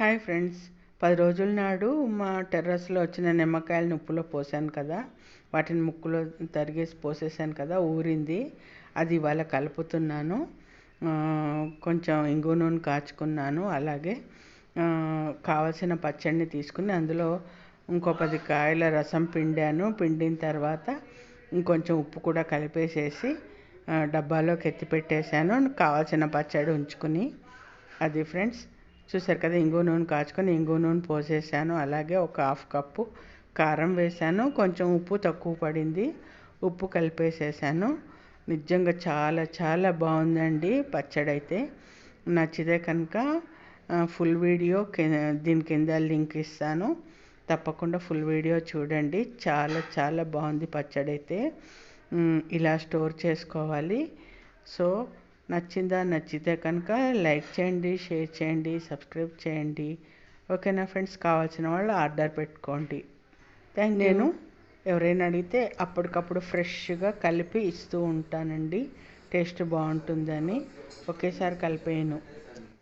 Hi friends. పది రోజుల నాడు మా టెర్రస్లో వచ్చిన నిమ్మకాయలను ఉప్పులో పోసాను కదా. వాటిని ముక్కులో తరిగేసి పోసేసాను కదా. ఊరింది. అది ఇవాళ కలుపుతున్నాను. కొంచెం ఇంగు నూనె కాచుకున్నాను. అలాగే కావలసిన పచ్చడిని తీసుకుని అందులో ఇంకో పది కాయల రసం పిండాను. పిండిన తర్వాత ఇంకొంచెం ఉప్పు కూడా కలిపేసేసి డబ్బాలోకి ఎత్తి పెట్టేశాను కావాల్సిన పచ్చడి ఉంచుకుని. అది ఫ్రెండ్స్ చూసారు కదా ఇంగు నూనె కాచుకొని ఇంగు నూనె పోసేసాను. అలాగే ఒక హాఫ్ కప్పు కారం వేసాను. కొంచెం ఉప్పు తక్కువ పడింది. ఉప్పు కలిపేసేసాను. నిజంగా చాలా చాలా బాగుందండి పచ్చడి అయితే నచ్చితే కనుక ఫుల్ వీడియో దీని కింద లింక్ ఇస్తాను. తప్పకుండా ఫుల్ వీడియో చూడండి. చాలా చాలా బాగుంది పచ్చడి అయితే ఇలా స్టోర్ చేసుకోవాలి. సో నచ్చిందా నచ్చితే కనుక లైక్ చేయండి షేర్ చేయండి సబ్స్క్రైబ్ చేయండి. ఓకేనా ఫ్రెండ్స్? కావాల్సిన వాళ్ళు ఆర్డర్ పెట్టుకోండి. నేను ఎవరైనా అడిగితే అప్పటికప్పుడు ఫ్రెష్గా కలిపి ఇస్తూ ఉంటానండి. టేస్ట్ బాగుంటుందని ఒకేసారి కలిపేయను.